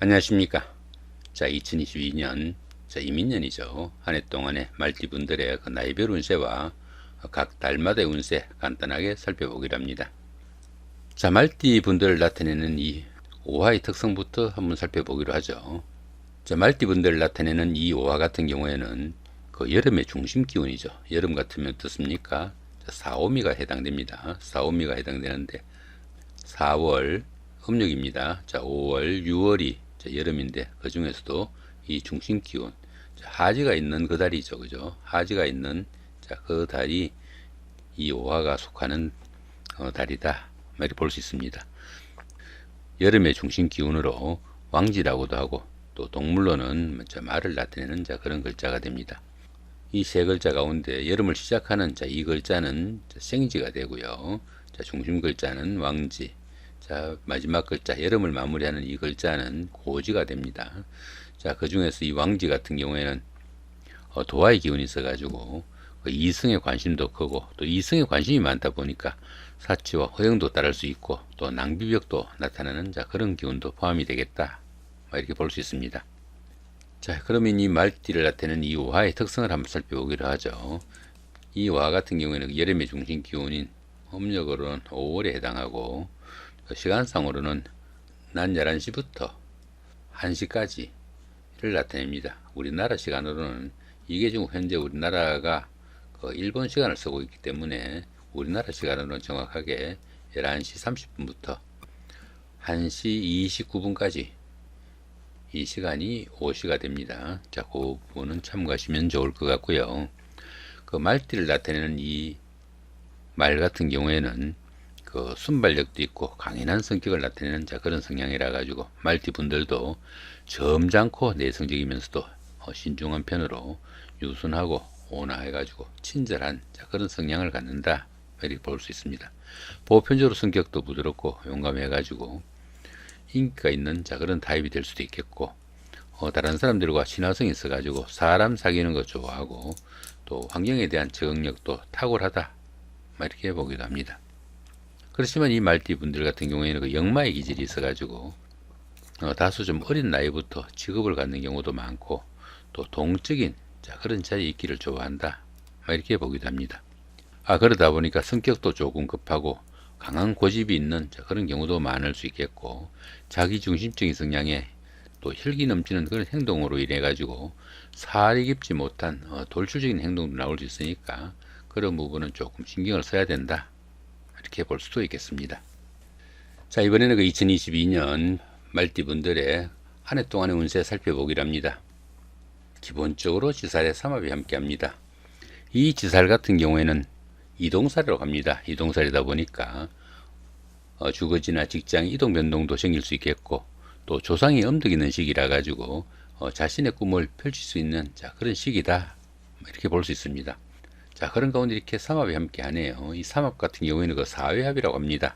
안녕하십니까. 자, 2022년, 자, 이민년이죠. 한 해 동안의 말띠분들의 그 나이별 운세와 각 달마다의 운세 간단하게 살펴보기로 합니다. 자, 말띠분들을 나타내는 이 오화의 특성부터 한번 살펴보기로 하죠. 자, 말띠분들을 나타내는 이 오화 같은 경우에는 그 여름의 중심 기운이죠. 여름 같으면 어떻습니까? 자, 4, 5미가 해당됩니다. 4, 5미가 해당되는데 4월 음력입니다. 자, 5월, 6월이 자, 여름인데 그 중에서도 이 중심 기온 자, 하지가 있는 그 달이죠, 그죠? 하지가 있는 자, 그 달이 이 오화가 속하는 어, 달이다. 이렇게 볼 수 있습니다. 여름의 중심 기운으로 왕지라고도 하고 또 동물로는 자, 말을 나타내는 자, 그런 글자가 됩니다. 이 세 글자 가운데 여름을 시작하는 자, 이 글자는 자, 생지가 되고요. 자, 중심 글자는 왕지, 자, 마지막 글자, 여름을 마무리하는 이 글자는 고지가 됩니다. 자, 그 중에서 이 왕지 같은 경우에는 어, 도화의 기운이 있어가지고 그 이승의 관심도 크고 또 이승의 관심이 많다 보니까 사치와 허영도 따를 수 있고 또 낭비벽도 나타나는 자, 그런 기운도 포함이 되겠다. 뭐 이렇게 볼 수 있습니다. 자, 그러면 이 말띠를 나타내는 이 화의 특성을 한번 살펴보기로 하죠. 이화 같은 경우에는 여름의 중심 기운인 음력으로는 5월에 해당하고 그 시간상으로는 낮 11시부터 1시까지를 나타냅니다. 우리나라 시간으로는 이게 지금 현재 우리나라가 그 일본 시간을 쓰고 있기 때문에 우리나라 시간으로는 정확하게 11시 30분부터 1시 29분까지 이 시간이 5시가 됩니다. 자, 그 부분은 참고하시면 좋을 것 같고요. 그 말띠를 나타내는 이 말 같은 경우에는 그 순발력도 있고 강인한 성격을 나타내는 자 그런 성향이라 가지고 말띠 분들도 점잖고 내성적이면서도 어, 신중한 편으로 유순하고 온화해 가지고 친절한 자 그런 성향을 갖는다 이렇게 볼 수 있습니다. 보편적으로 성격도 부드럽고 용감해 가지고 인기가 있는 자 그런 타입이 될 수도 있겠고 어, 다른 사람들과 친화성이 있어 가지고 사람 사귀는 거 좋아하고 또 환경에 대한 적응력도 탁월하다 이렇게 보기도 합니다. 그렇지만 이 말띠 분들 같은 경우에는 그 역마의 기질이 있어가지고 어, 다소 좀 어린 나이부터 직업을 갖는 경우도 많고 또 동적인 자, 그런 자리에 있기를 좋아한다. 이렇게 보기도 합니다. 아 그러다 보니까 성격도 조금 급하고 강한 고집이 있는 자, 그런 경우도 많을 수 있겠고 자기 중심적인 성향에 또 혈기 넘치는 그런 행동으로 인해 가지고 살이 깊지 못한 어, 돌출적인 행동도 나올 수 있으니까 그런 부분은 조금 신경을 써야 된다. 이렇게 볼 수도 있겠습니다. 자, 이번에는 그 2022년 말띠분들의 한 해 동안의 운세 살펴보기로 합니다. 기본적으로 지살의 삼합이 함께 합니다. 이 지살 같은 경우에는 이동살이라고 합니다. 이동살이다 보니까 어, 주거지나 직장 이동 변동도 생길 수 있겠고 또 조상이 엄덕 있는 시기라 가지고 어, 자신의 꿈을 펼칠 수 있는 자, 그런 시기다 이렇게 볼 수 있습니다. 자 그런 가운데 이렇게 삼합이 함께 하네요. 이 삼합 같은 경우에는 그 사회합이라고 합니다.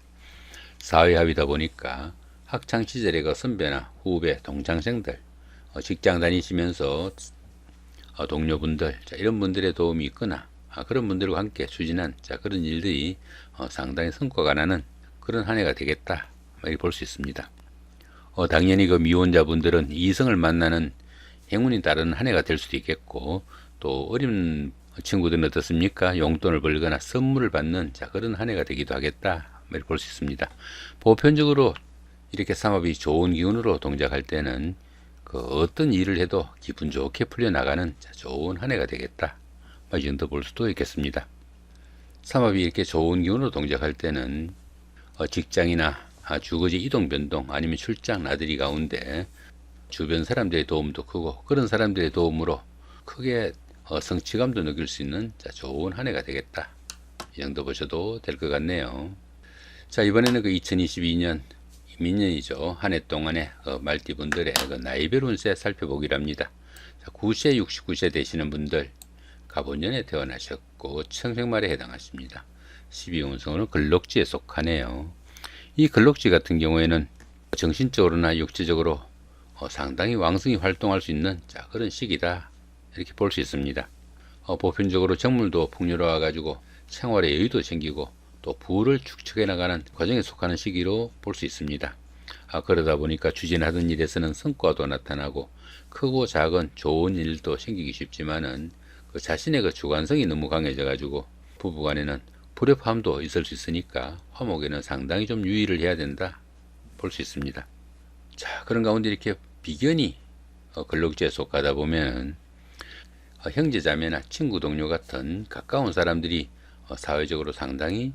사회합이다 보니까 학창 시절의 그 선배나 후배, 동창생들, 어, 직장 다니시면서 어, 동료분들, 자, 이런 분들의 도움이 있거나 아, 그런 분들과 함께 추진한 자, 그런 일들이 어, 상당히 성과가 나는 그런 한 해가 되겠다. 이렇게 볼 수 있습니다. 어, 당연히 그 미혼자분들은 이성을 만나는 행운이 따르는 한 해가 될 수도 있겠고 또 어린 친구들은 어떻습니까? 용돈을 벌거나 선물을 받는 자 그런 한 해가 되기도 하겠다. 이렇게 볼 수 있습니다. 보편적으로 이렇게 삼업이 좋은 기운으로 동작할 때는 그 어떤 일을 해도 기분 좋게 풀려나가는 좋은 한 해가 되겠다. 뭐이 정도 볼 수도 있겠습니다. 삼업이 이렇게 좋은 기운으로 동작할 때는 어, 직장이나 아, 주거지 이동 변동 아니면 출장 나들이 가운데 주변 사람들의 도움도 크고 그런 사람들의 도움으로 크게 어, 성취감도 느낄 수 있는 자, 좋은 한 해가 되겠다. 이 정도 보셔도 될 것 같네요. 자, 이번에는 그 2022년 민년이죠. 한 해 동안의 그 말띠분들의 그 나이별 운세 살펴보기로 합니다. 자, 9세, 69세 되시는 분들, 가본년에 태어나셨고, 청생말에 해당하십니다. 12운성으로 근록지에 속하네요. 이 근록지 같은 경우에는 정신적으로나 육체적으로 어, 상당히 왕성히 활동할 수 있는 자, 그런 시기다. 이렇게 볼 수 있습니다. 어, 보편적으로 정물도 풍요로워 가지고 생활에 여유도 생기고 또 부를 축적해 나가는 과정에 속하는 시기로 볼 수 있습니다. 아, 그러다 보니까 추진하던 일에서는 성과도 나타나고 크고 작은 좋은 일도 생기기 쉽지만은 그 자신의 그 주관성이 너무 강해져 가지고 부부간에는 불협화음도 있을 수 있으니까 화목에는 상당히 좀 유의를 해야 된다 볼 수 있습니다. 자 그런 가운데 이렇게 비견이 어, 근록지에 속하다 보면 어, 형제자매나 친구 동료 같은 가까운 사람들이 어, 사회적으로 상당히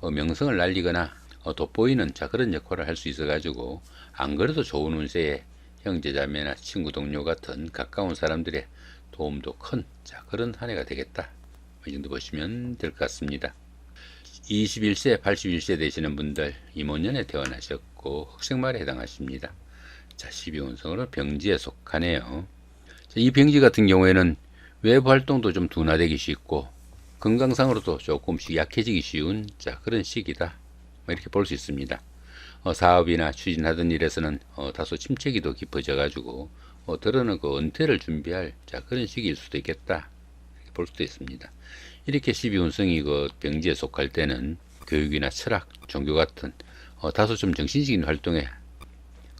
어, 명성을 날리거나 어, 돋보이는 자 그런 역할을 할 수 있어 가지고 안 그래도 좋은 운세에 형제자매나 친구 동료 같은 가까운 사람들의 도움도 큰 자 그런 한 해가 되겠다. 이 정도 보시면 될 것 같습니다. 21세 81세 되시는 분들 이모년에 태어나셨고 흑생말에 해당하십니다. 자 12운성으로 병지에 속하네요. 자, 이 병지 같은 경우에는 외부 활동도 좀 둔화되기 쉽고 건강상으로도 조금씩 약해지기 쉬운 자 그런 시기다 뭐 이렇게 볼 수 있습니다. 어, 사업이나 추진하던 일에서는 어, 다소 침체기도 깊어져 가지고 어, 들어는 그 은퇴를 준비할 자 그런 시기일 수도 있겠다 볼 수도 있습니다. 이렇게 12운성이 그 병지에 속할 때는 교육이나 철학, 종교 같은 어, 다소 좀 정신적인 활동에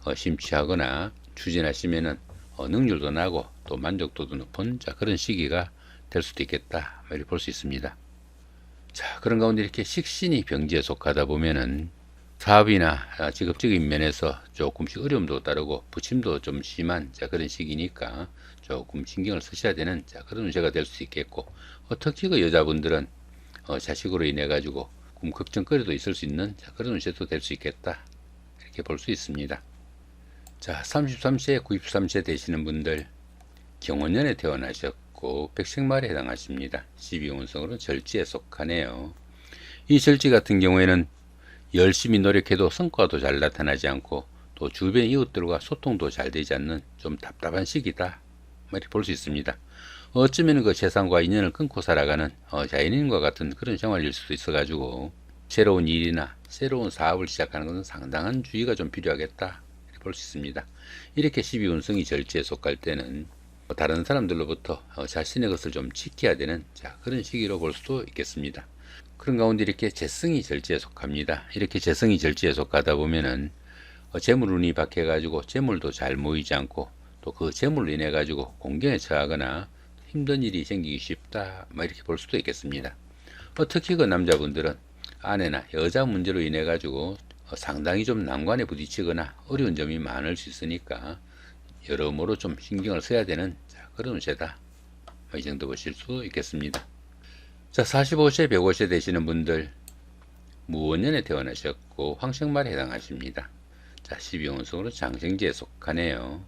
어, 심취하거나 추진하시면은 어, 능률도 나고 또 만족도도 높은 자 그런 시기가 될 수도 있겠다 뭐 이렇게 볼 수 있습니다. 자 그런 가운데 이렇게 식신이 병지에 속하다 보면은 사업이나 아, 직업적인 면에서 조금씩 어려움도 따르고 부침도 좀 심한 자 그런 시기니까 조금 신경을 쓰셔야 되는 자 그런 운세가 될 수 있겠고 어, 특히 그 여자분들은 어, 자식으로 인해 가지고 좀 걱정거리도 있을 수 있는 자 그런 운세도 될 수 있겠다 이렇게 볼 수 있습니다. 자 33세 93세 되시는 분들 경원년에 태어나셨고 백색말에 해당하십니다. 12운성으로 절지에 속하네요. 이 절지 같은 경우에는 열심히 노력해도 성과도 잘 나타나지 않고 또 주변 이웃들과 소통도 잘 되지 않는 좀 답답한 시기다. 뭐 이렇게 볼 수 있습니다. 어쩌면 그 세상과 인연을 끊고 살아가는 어, 자연인과 같은 그런 생활일 수도 있어가지고 새로운 일이나 새로운 사업을 시작하는 것은 상당한 주의가 좀 필요하겠다. 볼 수 있습니다. 이렇게 12운성이 절지에 속할 때는 다른 사람들로부터 어, 자신의 것을 좀 지켜야 되는 자, 그런 시기로 볼 수도 있겠습니다. 그런 가운데 이렇게 재성이 절지에 속합니다. 이렇게 재성이 절지에 속하다 보면은 어, 재물운이 박해 가지고 재물도 잘 모이지 않고 또 그 재물로 인해 가지고 공경에 처하거나 힘든 일이 생기기 쉽다. 뭐 이렇게 볼 수도 있겠습니다. 어, 특히 그 남자분들은 아내나 여자 문제로 인해 가지고 어, 상당히 좀 난관에 부딪히거나 어려운 점이 많을 수 있으니까 여러모로 좀 신경을 써야 되는 자, 그런 운세다. 뭐이 정도 보실 수 있겠습니다. 자, 45세, 105세 되시는 분들 무원년에 태어나셨고 황생말에 해당하십니다. 자, 12운성으로 장생지에 속하네요.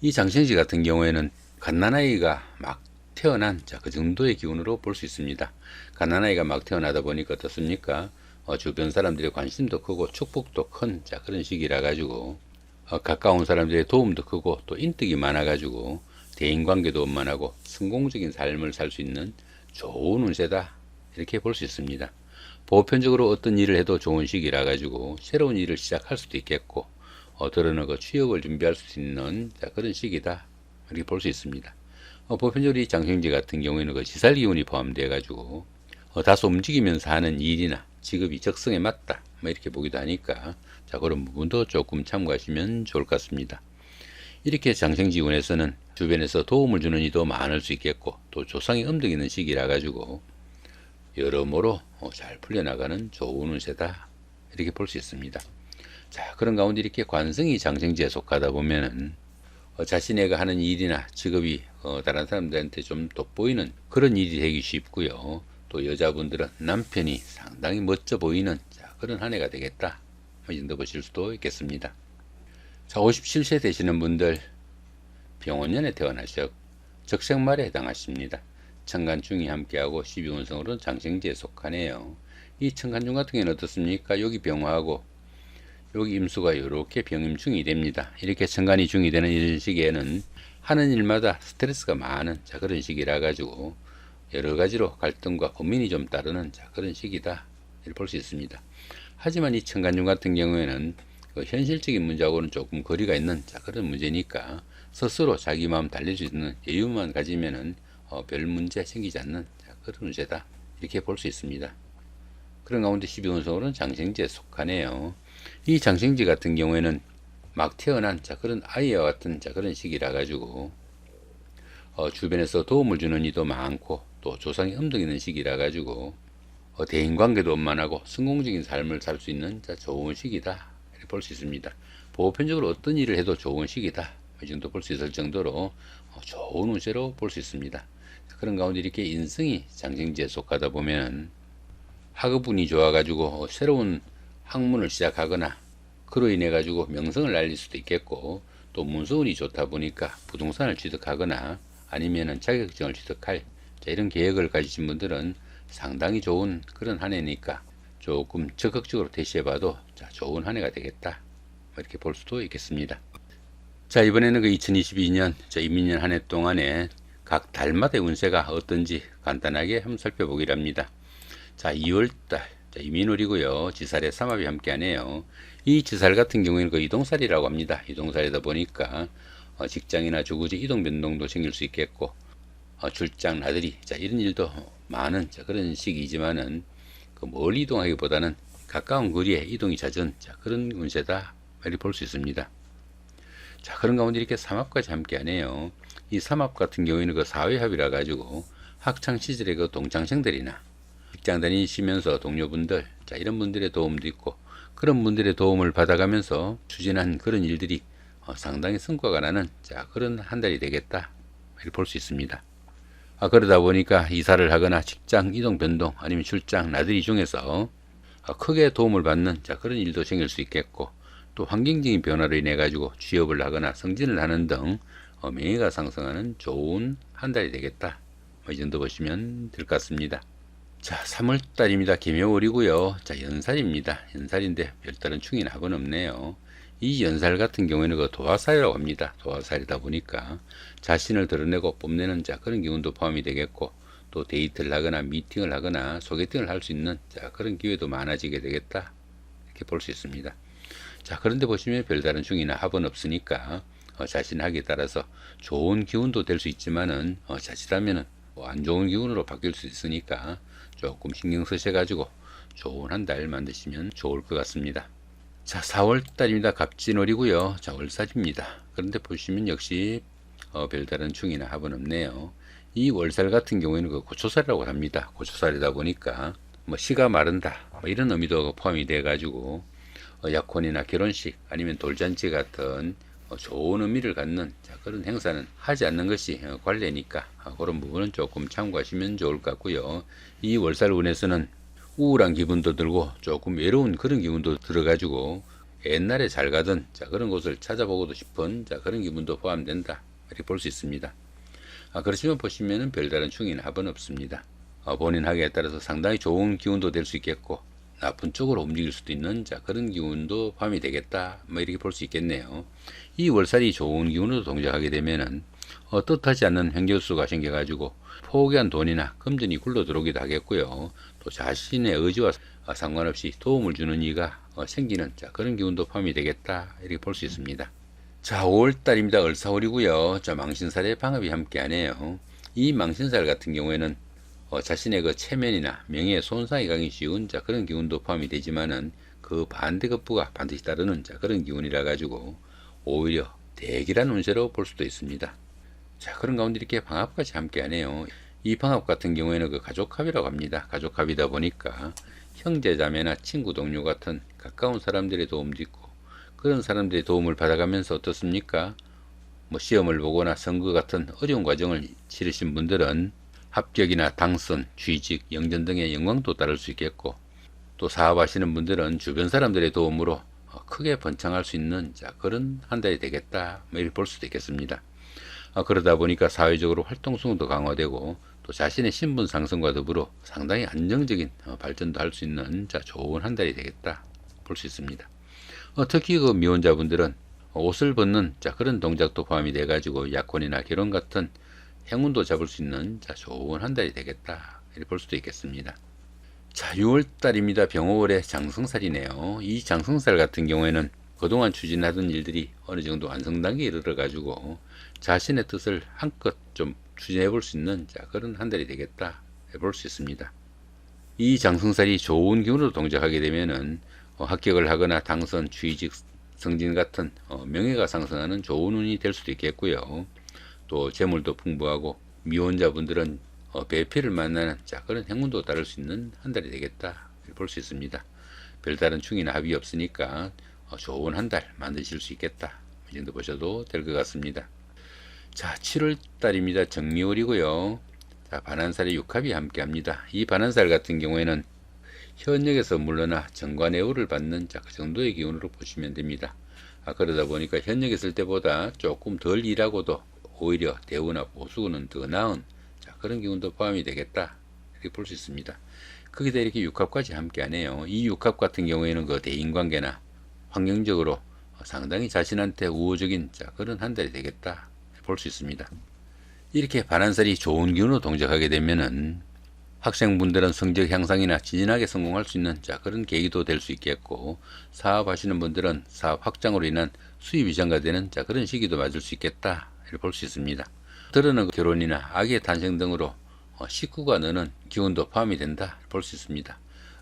이 장생지 같은 경우에는 갓난아이가 막 태어난 자, 그 정도의 기운으로 볼 수 있습니다. 갓난아이가 막 태어나다 보니까 어떻습니까? 어, 주변 사람들의 관심도 크고 축복도 큰 자, 그런 시기라 가지고 어, 가까운 사람들의 도움도 크고 또 인덕이 많아 가지고 대인 관계도 원만하고 성공적인 삶을 살 수 있는 좋은 운세다 이렇게 볼 수 있습니다. 보편적으로 어떤 일을 해도 좋은 시기라 가지고 새로운 일을 시작할 수도 있겠고 어들어는 그 취업을 준비할 수 있는 자, 그런 시기다 이렇게 볼 수 있습니다. 어, 보편적으로 이 장생지 같은 경우에는 그 지살 기운이 포함되어 가지고 어, 다소 움직이면서 하는 일이나 직업이 적성에 맞다 뭐 이렇게 보기도 하니까 자 그런 부분도 조금 참고하시면 좋을 것 같습니다. 이렇게 장생지운에서는 주변에서 도움을 주는 이도 많을 수 있겠고 또 조상이 음덕 있는 시기라 가지고 여러모로 어, 잘 풀려나가는 좋은 운세다 이렇게 볼 수 있습니다. 자 그런 가운데 이렇게 관성이 장생지에 속하다 보면은 어, 자신애가 하는 일이나 직업이 어, 다른 사람들한테 좀 돋보이는 그런 일이 되기 쉽고요. 또 여자분들은 남편이 상당히 멋져 보이는 자, 그런 한 해가 되겠다. 이 정도 보실 수도 있겠습니다. 자, 57세 되시는 분들 병원년에 태어나셨 적생말에 해당하십니다. 천간중이 함께하고 12운성으로 장생지에 속하네요. 이 천간중 같은 경우는 어떻습니까? 여기 병화하고 여기 임수가 이렇게 병임중이 됩니다. 이렇게 천간이 중이 되는 이런 시기에는 하는 일마다 스트레스가 많은 자 그런 시기라 가지고 여러 가지로 갈등과 고민이 좀 따르는 자 그런 시기다 이렇게 볼 수 있습니다. 하지만 이 천간중 같은 경우에는 그 현실적인 문제하고는 조금 거리가 있는 자 그런 문제니까 스스로 자기 마음 달릴 수 있는 여유만 가지면은 어, 별 문제 생기지 않는 자 그런 문제다 이렇게 볼 수 있습니다. 그런 가운데 12운성으로는 장생지에 속하네요. 이 장생지 같은 경우에는 막 태어난 자 그런 아이와 같은 자 그런 시기라 가지고 어, 주변에서 도움을 주는 이도 많고 또 조상이 음덕 있는 시기라 가지고 어, 대인 관계도 원만하고 성공적인 삶을 살 수 있는 자 좋은 시기다 이렇게 볼 수 있습니다. 보편적으로 어떤 일을 해도 좋은 시기다 이 정도 볼 수 있을 정도로 어, 좋은 운세로 볼 수 있습니다. 그런 가운데 이렇게 인성이 장생지에 속하다 보면 학업운이 좋아가지고 새로운 학문을 시작하거나 그로 인해 가지고 명성을 날릴 수도 있겠고 또 문서운이 좋다 보니까 부동산을 취득하거나 아니면은 자격증을 취득할 자, 이런 계획을 가지신 분들은 상당히 좋은 그런 한 해니까 조금 적극적으로 대시해 봐도 자, 좋은 한 해가 되겠다 뭐 이렇게 볼 수도 있겠습니다. 자 이번에는 그 2022년 자 이민년 한 해 동안에 각 달마다의 운세가 어떤지 간단하게 한번 살펴보기로 합니다. 자 2월달 자, 이민월이고요. 지살의 삼합이 함께 하네요. 이 지살 같은 경우에는 그 이동살이라고 합니다. 이동살이다 보니까 어, 직장이나 주거지 이동 변동도 생길 수 있겠고 어, 출장 나들이 자 이런 일도 많은 자, 그런 시기이지만은 그 멀리 이동하기보다는 가까운 거리에 이동이 잦은 자, 그런 운세다 이렇게 볼수 있습니다. 자 그런 가운데 이렇게 삼합까지 함께하네요. 이 삼합 같은 경우에는 그 사회합이라 가지고 학창 시절의 그 동창생들이나 직장 다니시면서 동료분들 자 이런 분들의 도움도 있고 그런 분들의 도움을 받아가면서 추진한 그런 일들이 어, 상당히 성과가 나는 자 그런 한 달이 되겠다 이렇게 볼 수 있습니다. 아, 그러다 보니까 이사를 하거나 직장 이동 변동 아니면 출장 나들이 중에서 아, 크게 도움을 받는 자 그런 일도 생길 수 있겠고 또 환경적인 변화로 인해 가지고 취업을 하거나 승진을 하는 등 어, 명예가 상승하는 좋은 한 달이 되겠다. 뭐 이 정도 보시면 될 것 같습니다. 자, 3월 달입니다. 개묘월이고요. 자, 연살입니다. 연살인데 별다른 충이 나곤 없네요. 이 연살 같은 경우에는 그 도화살이라고 합니다. 도화살이다 보니까 자신을 드러내고 뽐내는 자 그런 기운도 포함이 되겠고 또 데이트를 하거나 미팅을 하거나 소개팅을 할 수 있는 자 그런 기회도 많아지게 되겠다 이렇게 볼 수 있습니다. 자 그런데 보시면 별다른 중이나 합은 없으니까 어, 자신 하기에 따라서 좋은 기운도 될 수 있지만은 어, 자칫하면은 뭐 안 좋은 기운으로 바뀔 수 있으니까 조금 신경 쓰셔 가지고 좋은 한 달 만드시면 좋을 것 같습니다. 자, 4월 달입니다. 갑진월이고요. 자, 월살입니다. 그런데 보시면 역시 어, 별다른 충이나 합은 없네요. 이 월살 같은 경우에는 그 고초살이라고 합니다. 고초살이다 보니까 뭐 시가 마른다 뭐 이런 의미도 포함이 돼 가지고 어, 약혼이나 결혼식 아니면 돌잔치 같은 어, 좋은 의미를 갖는 자, 그런 행사는 하지 않는 것이 어, 관례니까 어, 그런 부분은 조금 참고하시면 좋을 것 같고요. 이 월살 운에서는 우울한 기분도 들고 조금 외로운 그런 기분도 들어가지고 옛날에 잘 가던 자 그런 곳을 찾아보고도 싶은 자 그런 기분도 포함된다 이렇게 볼 수 있습니다. 아, 그렇지만 보시면은 별다른 충이나 합은 없습니다. 아, 본인 하기에 따라서 상당히 좋은 기운도 될 수 있겠고 나쁜 쪽으로 움직일 수도 있는 자 그런 기운도 포함이 되겠다 뭐 이렇게 볼 수 있겠네요. 이 월살이 좋은 기운으로 동작하게 되면은 어, 뜻하지 않는 횡격수가 생겨가지고 포기한 돈이나 금전이 굴러 들어오기도 하겠고요. 또 자신의 의지와 상관없이 도움을 주는 이가 어, 생기는 자, 그런 기운도 포함이 되겠다 이렇게 볼 수 있습니다. 자 5월달입니다. 을사월이고요. 자 망신살의 방업이 함께하네요. 이 망신살 같은 경우에는 어, 자신의 그 체면이나 명예에 손상이 가기 쉬운 자 그런 기운도 포함이 되지만은 그 반대급부가 반드시 따르는 자 그런 기운이라 가지고 오히려 대기란 운세로 볼 수도 있습니다. 자 그런 가운데 이렇게 방합까지 함께하네요. 이 방합 같은 경우에는 그 가족합이라고 합니다. 가족합이다 보니까 형제 자매나 친구 동료 같은 가까운 사람들의 도움도 있고 그런 사람들의 도움을 받아가면서 어떻습니까? 뭐 시험을 보거나 선거 같은 어려운 과정을 치르신 분들은 합격이나 당선, 취직, 영전 등의 영광도 따를 수 있겠고 또 사업하시는 분들은 주변 사람들의 도움으로 어, 크게 번창할 수 있는 자 그런 한 달이 되겠다 뭐 이렇게 볼 수도 있겠습니다. 어, 그러다 보니까 사회적으로 활동성도 강화되고 또 자신의 신분 상승과 더불어 상당히 안정적인 어, 발전도 할 수 있는 자 좋은 한 달이 되겠다 볼 수 있습니다. 어, 특히 그 미혼자분들은 옷을 벗는 자 그런 동작도 포함이 돼 가지고 약혼이나 결혼 같은 행운도 잡을 수 있는 자 좋은 한 달이 되겠다 이렇게 볼 수도 있겠습니다. 자 6월달입니다. 병호월의 장성살이네요. 이 장성살 같은 경우에는 그동안 추진하던 일들이 어느 정도 완성 단계에 이르러 가지고 자신의 뜻을 한껏 좀 추진해 볼 수 있는 자 그런 한 달이 되겠다 볼수 있습니다. 이 장성살이 좋은 기운으로 동작하게 되면은 어, 합격을 하거나 당선, 취직, 성진 같은 어, 명예가 상승하는 좋은 운이 될 수도 있겠고요. 또 재물도 풍부하고 미혼자분들은 어, 배필을 만나는 자 그런 행운도 따를 수 있는 한 달이 되겠다 볼 수 있습니다. 별다른 충이나 합이 없으니까 어, 좋은 한 달 만드실 수 있겠다 이 정도 보셔도 될 것 같습니다. 자 7월 달입니다. 정미월이고요. 자 반한살의 육합이 함께합니다. 이 반한살 같은 경우에는 현역에서 물러나 정관애우를 받는 자, 그 정도의 기운으로 보시면 됩니다. 아, 그러다 보니까 현역에 있을 때보다 조금 덜 일하고도 오히려 대우나 보수는 더 나은 자, 그런 기운도 포함이 되겠다. 이렇게 볼 수 있습니다. 거기다 이렇게 육합까지 함께 하네요. 이 육합 같은 경우에는 그 대인관계나 환경적으로 상당히 자신한테 우호적인 자, 그런 한 달이 되겠다. 볼 수 있습니다. 이렇게 반한살이 좋은 기운으로 동작하게 되면은 학생분들은 성적 향상이나 진진하게 성공할 수 있는 자 그런 계기도 될 수 있겠고 사업하시는 분들은 사업 확장으로 인한 수입이 증가되는 자 그런 시기도 맞을 수 있겠다 이렇게 볼 수 있습니다. 들어는 결혼이나 아기의 탄생 등으로 어, 식구가 느는 기운도 포함이 된다 볼 수 있습니다.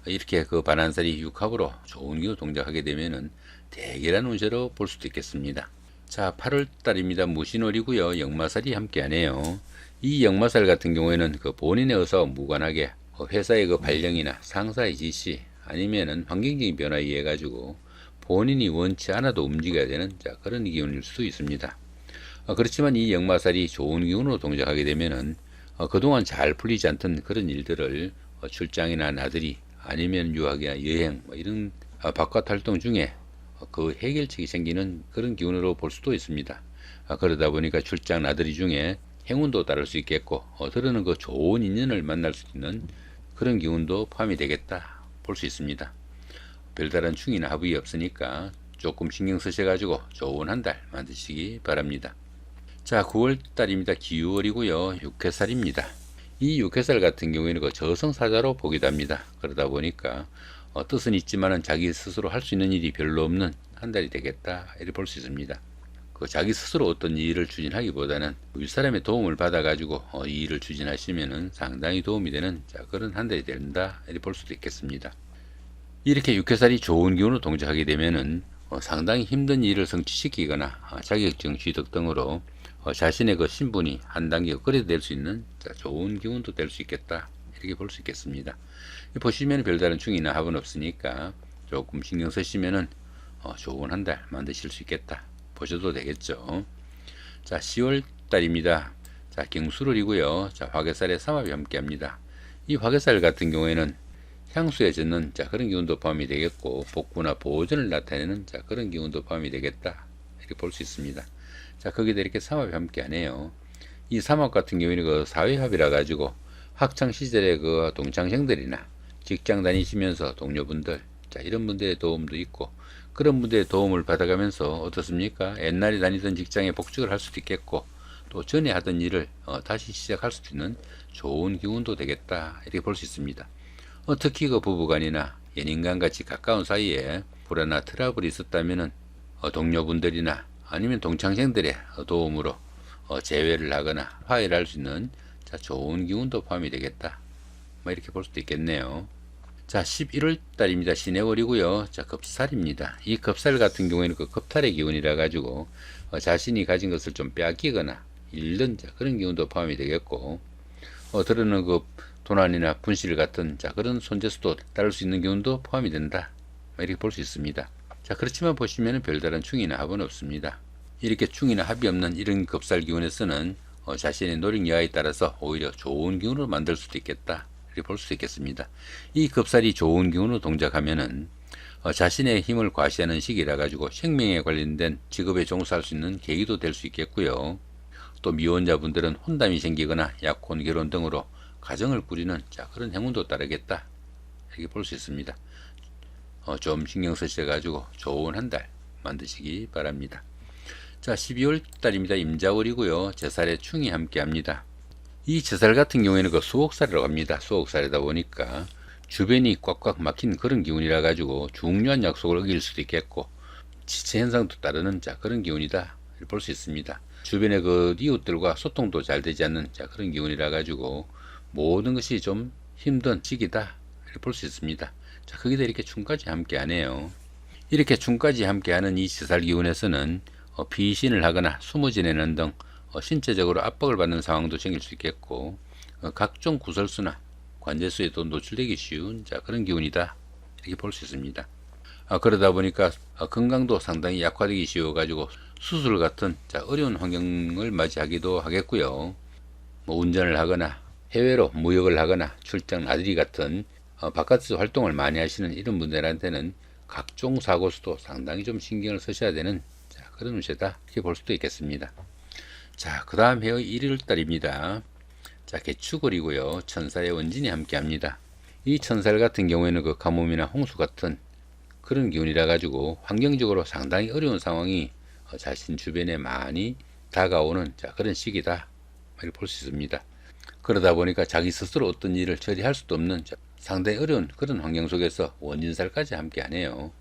이렇게 그 반한살이 육합으로 좋은 기운 동작하게 되면은 대결한 운세로 볼 수도 있겠습니다. 자 8월 달입니다. 무신월이고요. 역마살이 함께하네요. 이 역마살 같은 경우에는 그 본인에 의사와 무관하게 어, 회사의 그 발령이나 상사의 지시 아니면은 환경적인 변화에 의해 가지고 본인이 원치 않아도 움직여야 되는 자, 그런 기운일 수 있습니다. 어, 그렇지만 이 역마살이 좋은 기운으로 동작하게 되면은 어, 그동안 잘 풀리지 않던 그런 일들을 어, 출장이나 나들이 아니면 유학이나 여행 뭐 이런 어, 바깥 활동 중에 어, 그 해결책이 생기는 그런 기운으로 볼 수도 있습니다. 아, 그러다 보니까 출장 나들이 중에 행운도 따를 수 있겠고 어, 들으는 그 좋은 인연을 만날 수 있는 그런 기운도 포함이 되겠다 볼 수 있습니다. 별다른 충이나 합이 없으니까 조금 신경 쓰셔가지고 좋은 한 달 만드시기 바랍니다. 자 9월 달입니다. 기유월이고요. 육회살입니다. 이 육회살 같은 경우에는 그 저승사자로 보기도 합니다. 그러다 보니까 어, 뜻은 있지만은 자기 스스로 할 수 있는 일이 별로 없는 한 달이 되겠다 이렇게 볼 수 있습니다. 그 자기 스스로 어떤 일을 추진하기보다는 윗사람의 도움을 받아가지고 어, 이 일을 추진하시면은 상당히 도움이 되는 자, 그런 한 달이 된다 이렇게 볼 수도 있겠습니다. 이렇게 육회살이 좋은 기운으로 동작하게 되면은 어, 상당히 힘든 일을 성취시키거나 어, 자격증 취득 등으로 어, 자신의 그 신분이 한 단계 될수 있는 자, 좋은 기운도 될 수 있겠다 이렇게 볼 수 있겠습니다. 보시면 별다른 충이나 합은 없으니까 조금 신경 쓰시면은 어, 좋은 한 달 만드실 수 있겠다 보셔도 되겠죠. 자 10월 달입니다. 자 경수월이고요. 자 화개살의 삼합이 함께 합니다. 이 화개살 같은 경우에는 향수에 젖는 자 그런 기운도 포함이 되겠고 복구나 보존을 나타내는 자 그런 기운도 포함이 되겠다 이렇게 볼 수 있습니다. 자 거기다 이렇게 삼합이 함께 하네요. 이 삼합 같은 경우에는 그 사회합이라 가지고 학창 시절의 그 동창생들이나 직장 다니시면서 동료분들 자 이런 분들의 도움도 있고 그런 분들의 도움을 받아가면서 어떻습니까? 옛날에 다니던 직장에 복직을 할 수도 있겠고 또 전에 하던 일을 어, 다시 시작할 수도 있는 좋은 기운도 되겠다 이렇게 볼 수 있습니다. 어, 특히 그 부부간이나 연인간 같이 가까운 사이에 불화나 트러블이 있었다면은 어, 동료분들이나 아니면 동창생들의 어, 도움으로 어, 재회를 하거나 화해를 할 수 있는 자, 좋은 기운도 포함이 되겠다. 뭐 이렇게 볼 수도 있겠네요. 자, 11월 달입니다. 신해월이고요. 자, 급살입니다. 이 급살 같은 경우에는 그 급탈의 기운이라 가지고 어, 자신이 가진 것을 좀 빼앗기거나 잃는 자, 그런 기운도 포함이 되겠고 어, 들어는 그 도난이나 분실 같은 자, 그런 손재수도 따를 수 있는 기운도 포함이 된다. 뭐 이렇게 볼 수 있습니다. 자, 그렇지만 보시면 별다른 충이나 합은 없습니다. 이렇게 충이나 합이 없는 이런 급살 기운에서는 어, 자신의 노력 여하에 따라서 오히려 좋은 기운으로 만들 수도 있겠다. 이렇게 볼 수 있겠습니다. 이 급살이 좋은 기운으로 동작하면은 어, 자신의 힘을 과시하는 시기라 가지고 생명에 관련된 직업에 종사할 수 있는 계기도 될 수 있겠고요. 또 미혼자분들은 혼담이 생기거나 약혼 결혼 등으로 가정을 꾸리는 자 그런 행운도 따르겠다. 이렇게 볼 수 있습니다. 어, 좀 신경 쓰셔 가지고 좋은 한 달 만드시기 바랍니다. 자 12월 달입니다. 임자월이고요. 제살에 충이 함께 합니다. 이 제살 같은 경우에는 그 수옥살이라고 합니다. 수옥살이다 보니까 주변이 꽉꽉 막힌 그런 기운이라 가지고 중요한 약속을 어길 수도 있겠고 지체 현상도 따르는 자 그런 기운이다 볼 수 있습니다. 주변의 그 이웃들과 소통도 잘 되지 않는 자 그런 기운이라 가지고 모든 것이 좀 힘든 시기다 볼 수 있습니다. 자 거기다 이렇게 충까지 함께 하네요. 이렇게 중까지 함께 하는 이 지살 기운에서는 어, 피신을 하거나 숨어 지내는 등 어, 신체적으로 압박을 받는 상황도 생길 수 있겠고 어, 각종 구설수나 관제수에도 노출되기 쉬운 자, 그런 기운이다 이렇게 볼 수 있습니다. 아, 그러다 보니까 어, 건강도 상당히 약화되기 쉬워가지고 수술 같은 자, 어려운 환경을 맞이하기도 하겠고요. 뭐 운전을 하거나 해외로 무역을 하거나 출장 나들이 같은 어, 바깥에서 활동을 많이 하시는 이런 분들한테는 각종 사고수도 상당히 좀 신경을 쓰셔야 되는 자, 그런 운세다 이렇게 볼 수도 있겠습니다. 자, 그 다음 해의 1월 달입니다. 자, 개축월이고요. 천사의 원진이 함께 합니다. 이 천살 같은 경우에는 그 가뭄이나 홍수 같은 그런 기운이라 가지고 환경적으로 상당히 어려운 상황이 어, 자신 주변에 많이 다가오는 자, 그런 시기다. 이렇게 볼 수 있습니다. 그러다 보니까 자기 스스로 어떤 일을 처리할 수도 없는 자, 상당히 어려운 그런 환경 속에서 원진살까지 함께 하네요.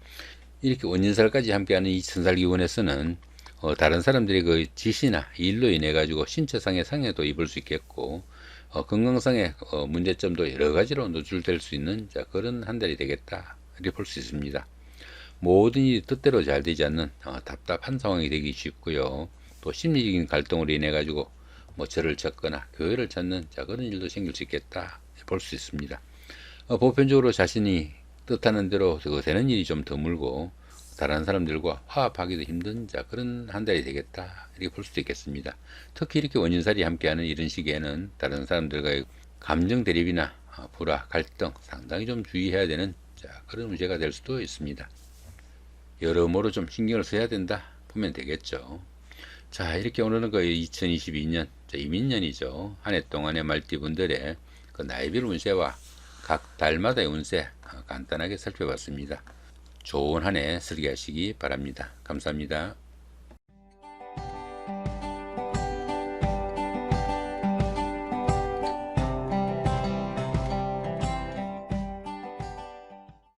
이렇게 원진살까지 함께하는 이 천살 기운에서는 어, 다른 사람들의 그 지시나 일로 인해 가지고 신체상의 상해도 입을 수 있겠고 어, 건강상의 어, 문제점도 여러 가지로 노출될 수 있는 자, 그런 한 달이 되겠다 이렇게 볼 수 있습니다. 모든 일이 뜻대로 잘 되지 않는 어, 답답한 상황이 되기 쉽고요. 또 심리적인 갈등으로 인해 가지고 뭐 절을 찾거나 교회를 찾는 자 그런 일도 생길 수 있겠다 볼 수 있습니다. 어, 보편적으로 자신이 뜻하는 대로 그 되는 일이 좀 드물고 다른 사람들과 화합하기도 힘든 자 그런 한 달이 되겠다 이렇게 볼 수도 있겠습니다. 특히 이렇게 원인살이 함께하는 이런 시기에는 다른 사람들과의 감정 대립이나 어, 불화, 갈등 상당히 좀 주의해야 되는 자 그런 문제가 될 수도 있습니다. 여러모로 좀 신경을 써야 된다 보면 되겠죠. 자 이렇게 오늘은 그 2022년 이민년이죠. 한 해 동안의 말띠분들의 그 나이별 운세와 각 달마다의 운세 어, 간단하게 살펴봤습니다. 좋은 한 해 설계하시기 바랍니다. 감사합니다.